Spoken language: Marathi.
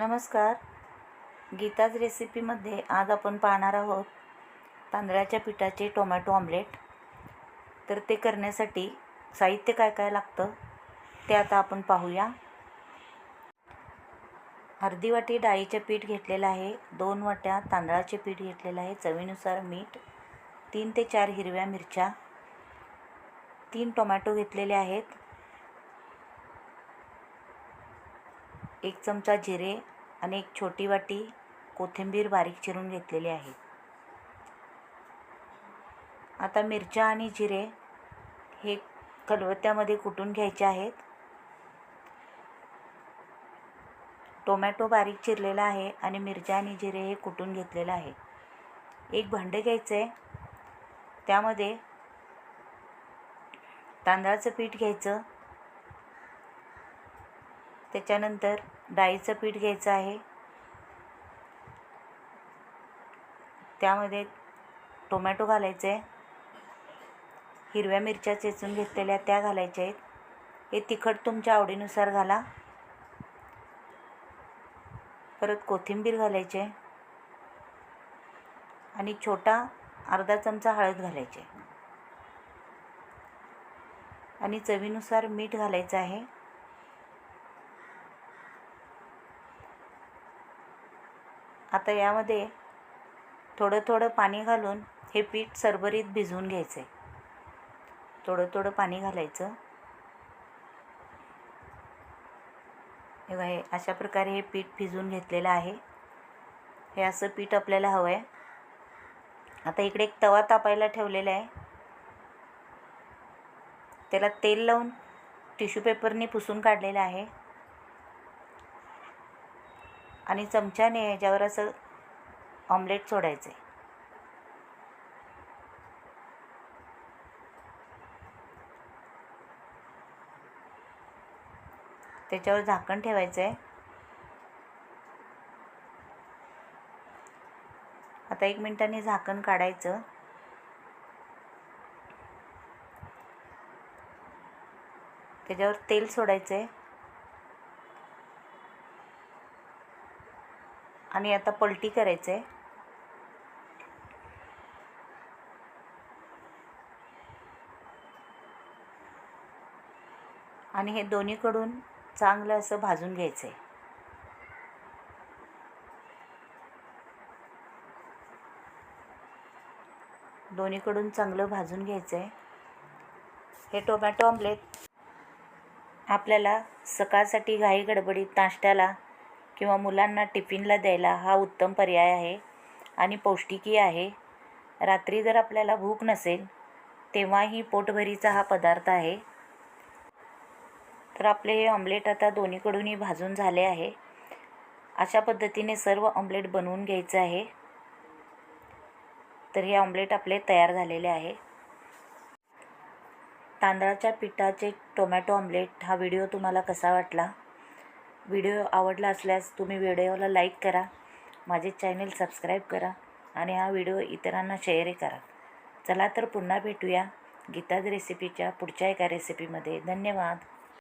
नमस्कार. गीताज रेसिपीमध्ये आज आपण पाहणार आहोत तांदळाच्या पिठाचे टोमॅटो ऑमलेट तर ते करण्यासाठी साहित्य काय काय लागतं ते आता आपण पाहूया. अर्धी वाटी डाळीचे पीठ घेतलेलं आहे दोन वाट्या तांदळाचे पीठ घेतलेलं आहे चवीनुसार मीठ तीन ते चार हिरव्या मिरच्या तीन टोमॅटो घेतलेले आहेत. एक चमचा जिरे आणि एक छोटी वाटी कोथिंबीर बारीक चिरून घेतलेली आहे. आता मिरच्या आणि जिरे हे खलबत्त्यामध्ये कुटून घ्यायचे आहेत. टोमॅटो बारीक चिरलेला आहे आणि मिरच्या आणि जिरे हे कुटून घेतलेलं आहे. एक भांडं घ्यायचं आहे. त्यामध्ये तांदळाचं पीठ घ्यायचं. त्याच्यानंतर डाळीचं पीठ घ्यायचं आहे. त्यामध्ये टोमॅटो घालायचे. हिरव्या मिरच्या चेचून घेतलेल्या त्या घालायच्या आहेत. हे तिखट तुमच्या आवडीनुसार घाला. परत कोथिंबीर घालायचे. आणि छोटा अर्धा चमचा हळद घालायचे. आणि चवीनुसार मीठ घालायचं आहे. आता यामध्ये थोडं थोडं पाणी घालून हे पीठ सरभरीत भिजवून घ्यायचं आहे थोडं थोडं पाणी घालायचं. हे बघा हे अशा प्रकारे हे पीठ भिजवून घेतलेलं आहे. हे असं पीठ आपल्याला हवं आहे आता इकडे एक तवा तापायला ठेवलेला आहे. त्याला तेल लावून टिश्यू पेपरने पुसून काढलेलं आहे. आणि चमच्याने ह्याच्यावर असं ऑमलेट सोडायचं आहे त्याच्यावर झाकण ठेवायचं आहे आता एक मिनिटाने झाकण काढायचं. त्याच्यावर तेल सोडायचं आहे आणि आता पलटी करायचं आहे आणि हे दोन्हीकडून चांगलं असं भाजून घ्यायचं आहे दोन्हीकडून चांगलं भाजून घ्यायचं आहे हे टोमॅटो आमलेत आपल्याला सकाळसाठी घाई गडबडीत नाश्त्याला किंवा मुलांना टिफिनला द्यायला हा उत्तम पर्याय आहे आणि पौष्टिकही आहे. रात्री जर आपल्याला भूक नसेल तेव्हाही पोटभरीचा हा पदार्थ आहे. तर आपले हे ऑमलेट आता दोन्हीकडूनही भाजून झाले आहे. अशा पद्धतीने सर्व ऑमलेट बनवून घ्यायचं आहे. तर हे ऑमलेट आपले तयार झालेले आहे. तांदळाच्या पिठाचे टोमॅटो ऑमलेट हा व्हिडिओ तुम्हाला कसा वाटला? व्हिडिओ आवडला असल्यास तुम्ही व्हिडिओला लाईक करा माझे चॅनेल सबस्क्राईब करा आणि हा व्हिडिओ इतरांना शेअरही करा. चला तर पुन्हा भेटूया गीताज रेसिपीच्या पुढच्या एका रेसिपीमध्ये. धन्यवाद.